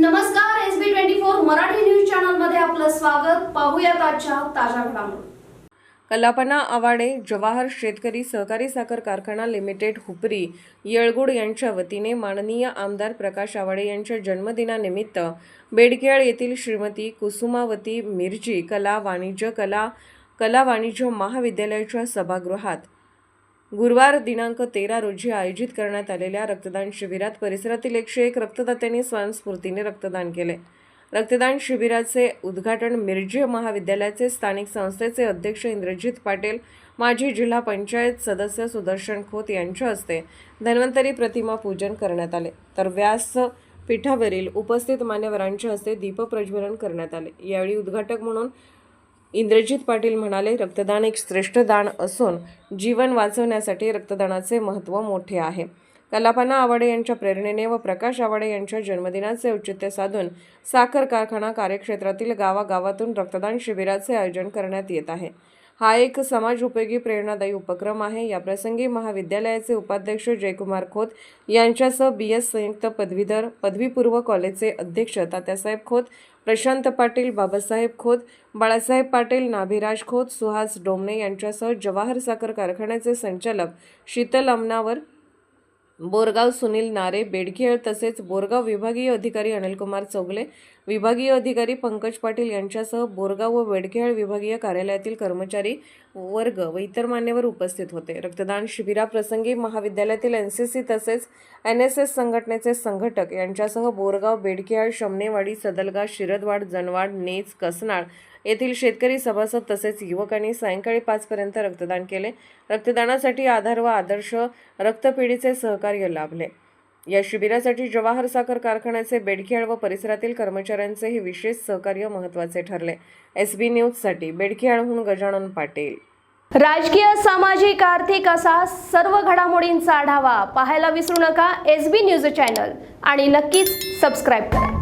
नमस्कार S B twenty four Marathi news चॅनलमध्ये आपलं स्वागत. पाहूयात आजच्या ताज्या घडामोडी. कल्लापना आवाडे जवाहर शेतकरी सहकारी साखर कारखाना लिमिटेड हुपरी येळगुड यांच्या वतीने माननीय आमदार प्रकाश आवाडे यांच्या जन्मदिनानिमित्त बेडखेळ येथील श्रीमती कुसुमावती मिरजी कला वाणिज्य कला कला वाणिज्य महाविद्यालयाच्या सभागृहात गुरुवार दिनांक तेरा रोजी आयोजित करण्यात आलेल्या रक्तदान शिबिरात परिसरातील एकशे एक रक्तदात्यांनी स्वयंस्फूर्तीने रक्तदान केले. रक्तदान शिबिराचे उद्घाटन मिरजी महाविद्यालयाचे स्थानिक संस्थेचे अध्यक्ष इंद्रजित पाटील माजी जिल्हा पंचायत सदस्य सुदर्शन खोत यांच्या हस्ते धन्वंतरी प्रतिमा पूजन करण्यात आले. तर व्यास पीठावरील उपस्थित मान्यवरांच्या हस्ते दीपप्रज्वलन करण्यात आले. यावेळी उद्घाटक म्हणून इंद्रजित पाटील म्हणाले रक्तदान एक श्रेष्ठ दान असून जीवन वाचवण्यासाठी रक्तदानाचे महत्त्व मोठे आहे. कलापना आवाडे यांच्या प्रेरणेने व प्रकाश आवाडे यांच्या जन्मदिनाचे औचित्य साधून साखर कारखाना कार्यक्षेत्रातील गावागावातून रक्तदान शिबिराचे आयोजन करण्यात येत आहे. हा एक समाज उपयोगी प्रेरणादायी उपक्रम आहे. याप्रसंगी महाविद्यालयाचे उपाध्यक्ष जयकुमार खोत यांच्यासह बी एस संयुक्त पदवीधर पदवीपूर्व कॉलेजचे अध्यक्ष तात्यासाहेब खोत प्रशांत पाटील बाबासाहेब खोत बाळासाहेब पाटील नाभिराज खोत सुहास डोमणे यांच्यासह जवाहर साखर कारखान्याचे संचालक शीतल अमनावर बोरगाव सुनील नारे बेडखेळ तसेच बोरगाव विभागीय अधिकारी अनिलकुमार चौगले विभागीय अधिकारी पंकज पाटील यांच्यासह बोरगाव व बेडखेळ विभागीय कार्यालयातील कर्मचारी वर्ग व इतर मान्यवर उपस्थित होते. रक्तदान शिबिराप्रसंगी महाविद्यालयातील एन सी सी तसेच एन एस एस संघटनेचे संघटक यांच्यासह बोरगाव बेडखेळ शमनेवाडी सदलगा शिरदवाड जनवाड नेच कसनाळ येथील शेतकरी सभासद तसेच युवकांनी सायंकाळी पाचपर्यंत रक्तदान केले. रक्तदानासाठी आधार व आदर्श रक्तपेढीचे सहकार्य लाभले या शिबिरासाठी जवाहर साखर कारखान्याचे बेडखेळ व परिसरातील कर्मचाऱ्यांचे हे विशेष सहकार्य महत्त्वाचे ठरले. एस बी न्यूजसाठी बेडखेळहून गजानन पाटील. राजकीय सामाजिक आर्थिक असा सर्व घडामोडींचा आढावा पाहायला विसरू नका. एस बी न्यूज चॅनल आणि नक्कीच सबस्क्राईब करा.